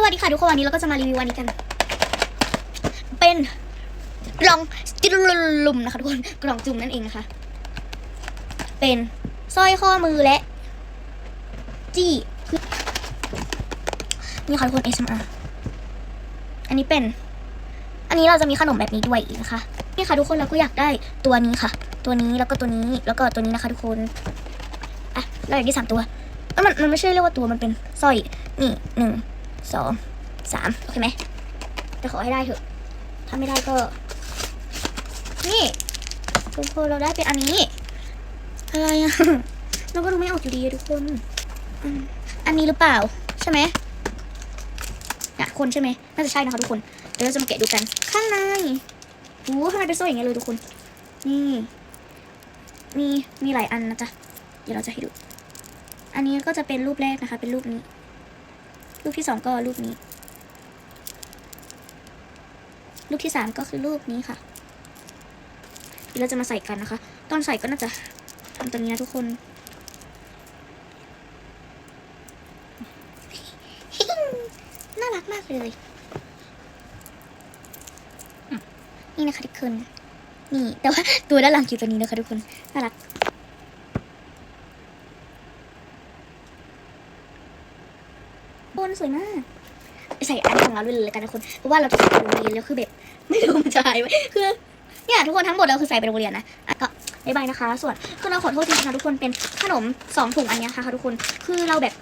สวัสดีค่ะทุกคนวันนี้เราก็จะมารีวิววันนี้กัน เป็นกล่องจุลุมนะคะทุกคนกล่องจุ่มนั่นเองนะคะ เป็นสร้อยข้อมือและ จี้นี่ค่ะทุกคน SMR อันนี้เป็น อันนี้เราจะมีขนมแบบนี้ด้วยอีกนะคะนี่ค่ะทุกคนเราก็อยากได้ตัวนี้ค่ะ ตัวนี้แล้วก็ตัวนี้แล้วก็ตัวนี้นะคะ ทุกคนอะเราอยากได้สามตัวมันมันไม่ใช่เรียกว่าตัวมันเป็นสร้อยนี่หนึ่ง สองสามโอเคไหมแต่ขอให้ได้เถอะ ถ้าไม่ได้ก็ นี่ทุกคนเราได้เป็นอันนี้ อะไรอะเราก็ดูไม่ออกอยู่ดีทุกคน อันนี้หรือเปล่า ใช่ไหมน่ะคนใช่ไหมน่าจะใช่นะคะทุกคน เดี๋ยวเราจะมาแกะดูกัน ข้างในโอ้ข้างในเป็นสร้อยอย่างเงี้ยเลยทุกคน นี่ มี มีหลายอันนะจ๊ะ เดี๋ยวเราจะให้ดู อันนี้ก็จะเป็นรูปแรกนะคะ เป็นรูปนี้ รูปที่สองก็รูปนี้ รูปที่สามก็คือรูปนี้ค่ะเดี๋ยวเราจะมาใส่กันนะคะ ตอนใส่ก็น่าจะทำตัวนี้นะทุกคนน่ารักมากเลยนี่นะคะทุกคน นี่แต่ว่าตัวด้านหลังคือตัวนี้นะคะทุกคนน่ารัก บนสวยมาก ใส่อันของเราด้วยเลยกันนะคนเพราะว่าเราจะใส่ไปโรงเรียนแล้วคือแบบไม่รู้มันจะหายไหมคือเนี่ยทุกคนทั้งหมดเราคือใส่ไปโรงเรียนนะก็บายบายนะคะ ส่วนคือเราขอโทษจริงๆนะทุกคนเป็นขนมสองถุงอันนี้ค่ะค่ะทุกคนคือเราแบบ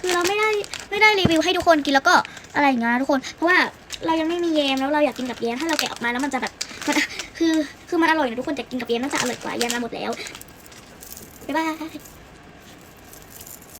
คือเราไม่ได้ไม่ได้รีวิวให้ทุกคนกินแล้วก็อะไรอย่างเงี้ยนะทุกคนเพราะว่าเรายังไม่มีแยมแล้วเราอยากกินกับแยมถ้าเราแกะออกมาแล้วมันจะแบบมันคือคือมันอร่อยนะทุกคนแต่กินกับแยมน่าจะอร่อยกว่าแยมมาหมดแล้วบ๊ายบาย